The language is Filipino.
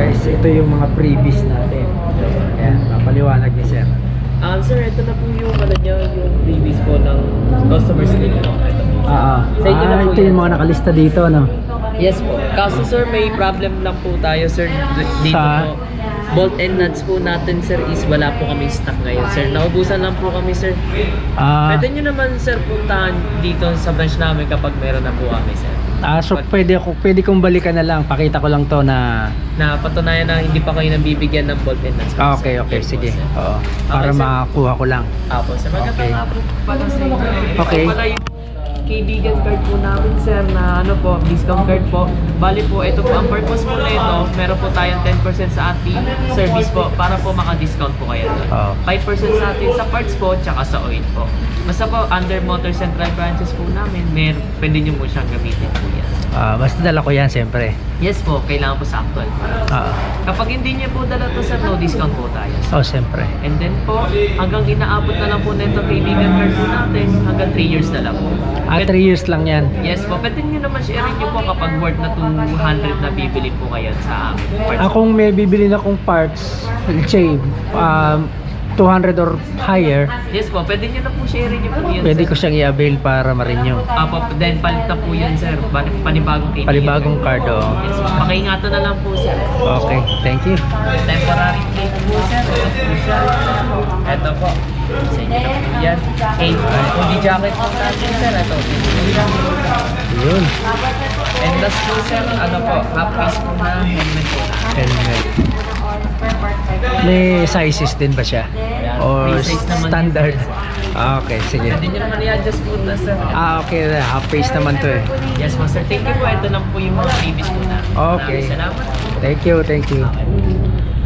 guys, ito yung mga freebies natin. Ayan, papaliwanag ni sir. Um, sir, ito na po yung ano nyo, yung freebies po ng customers nila. Ito po. Ah, ah. Sa inyo na Ah, po ito yan. yung mga nakalista dito, no? Yes po. Kaso sir, may problem lang po tayo sir dito Sa? po. Bolt and nuts po natin sir is wala po kami stock ngayon sir. Naubusan lang po kami sir. Ah, Pwede nyo naman sir puntahan dito sa branch namin kapag meron na po kami sir. Ah, so pwede, ako, pwede kong balikan na lang. Pakita ko lang to na... Na patunayan na hindi pa kayo nabibigyan ng bolt and nuts. Ah, okay, okay, sige. sir. Oo, para Okay, sir. makakuha ko lang. Apo, sir. Maganda Okay. po pala sa inyo. Ito Okay. pala yung kaibigan card po namin, sir, na ano po, discount card po. Bali po, ito po, ang purpose po na ito, meron po tayong 10% sa ating service po para po maka-discount po kayo doon. Oo. 5% sa atin sa parts po, tsaka sa oil po. Basta po, under Motor Central branches po namin, mer pwede nyo po siyang gamitin po yan. Ah, basta dala ko yan, siyempre. Yes po, kailangan po sa actual. Ah, Kapag hindi niyo po dala to sir, no discount po tayo. oh, siyempre. And then po, hanggang inaabot na lang po na ito kaibigan card po natin, 3 years na lang po. Ah, 3 years lang yan. Yes po, pwede nyo naman share nyo po kapag worth na 200 na bibili po kayo sa amin. Parts. Akong may bibili na kong parts, say, um, 200 or higher, Yes po, pwede nyo na po share nyo po yun. pwede sir. ko siyang i-avail para ma-renew. Apo, then palit na po yun sir, Pan- panibagong kaibigan Palibagong card, oh. Yes po, pakiingatan na lang po sir. Okay, thank you. Temporary plate po sir, ito po siya. Ito po, sa inyo na po Hey, hoodie jacket po natin sir, ito. Yun. And last po sir, ano po, half piece po na helmet po. Helmet. May sizes din ba siya? Or Free size naman standard? yun. Ah, okay, sige. Pwede nyo naman i-adjust po na sir. Ah, okay. Half face naman to eh. Yes po sir, thank you po. Ito lang po yung mga freebies po na. Okay. Maraming Salamat. Thank you, thank you.